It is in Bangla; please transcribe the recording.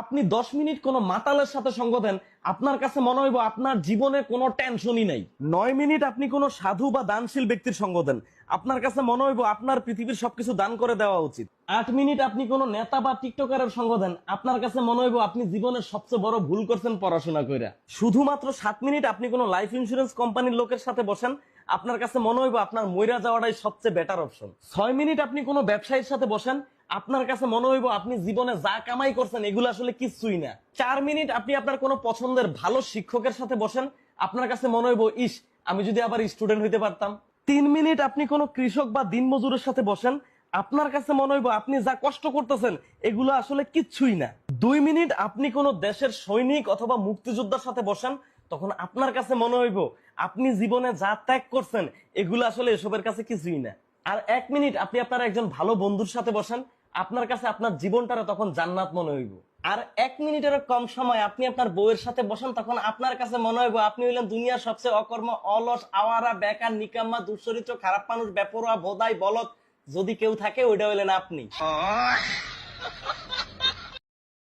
আপনি দশ মিনিট কোনো মাতালের সাথে সঙ্গ দেন, আপনার কাছে মনে হইব আপনার জীবনে কোনো টেনশনই নাই। নয় মিনিট আপনি কোনো সাধু বা দানশীল ব্যক্তির সঙ্গ দেন, আপনার কাছে মনে হইব আপনার পৃথিবীর সবকিছু দান করে দেওয়া উচিত। আট মিনিট আপনি কোনো নেতা বা টিকটকারের সঙ্গ দেন, আপনার কাছে মনে হইব আপনি জীবনের সবচেয়ে বড় ভুল করছেন পড়াশোনা কইরা। শুধুমাত্র সাত মিনিট আপনি কোনো লাইফ ইন্সুরেন্স কোম্পানির লোকের সাথে বসেন, আপনার কাছে মনে হইব আপনার মইরা যাওয়াটাই সবচেয়ে বেটার অপশন ছয় মিনিট আপনি কোনো ব্যবসায়ীর সাথে বসেন, আপনার কাছে মনে হইব আপনি জীবনে যা কামাই করছেন এগুলো আসলে কিছুই না। চার মিনিট আপনি আপনার কোনো পছন্দের ভালো শিক্ষকের সাথে বসেন, আপনার কাছে মনে হইব, ইস, আমি যদি আবার স্টুডেন্ট হইতে পারতাম। তিন মিনিট আপনি কোনো কৃষক বা দিনমজুরের সাথে বসেন আপনার কাছে মনে হইব আপনি যা কষ্ট করতেছেন, এগুলো আসলে কিচ্ছুই না। দুই মিনিট আপনি কোনো দেশের সৈনিক অথবা মুক্তিযোদ্ধার সাথে বসেন, তখন আপনার কাছে মনে হইব আপনি জীবনে যা ত্যাগ করছেন, এগুলো আসলে এসবের কাছে কিছুই না। আর এক মিনিট আপনি আপনার একজন ভালো বন্ধুর সাথে বসেন, আপনার কাছে আপনার জীবনটারে তখন জান্নাত মনে হইব। আর এক মিনিটের কম সময় আপনি আপনার বউয়ের সাথে বসেন, তখন আপনার কাছে মনে হইব আপনি হইলেন দুনিয়ার সবচেয়ে অকর্ম, অলস, আওয়ারা, বেকার, নিকাম্মা, দুশ্চরিত্র, খারাপ মানুষ, বেপরোয়া বোধাই বলত যদি কেউ থাকে ওইটা হইলেন আপনি।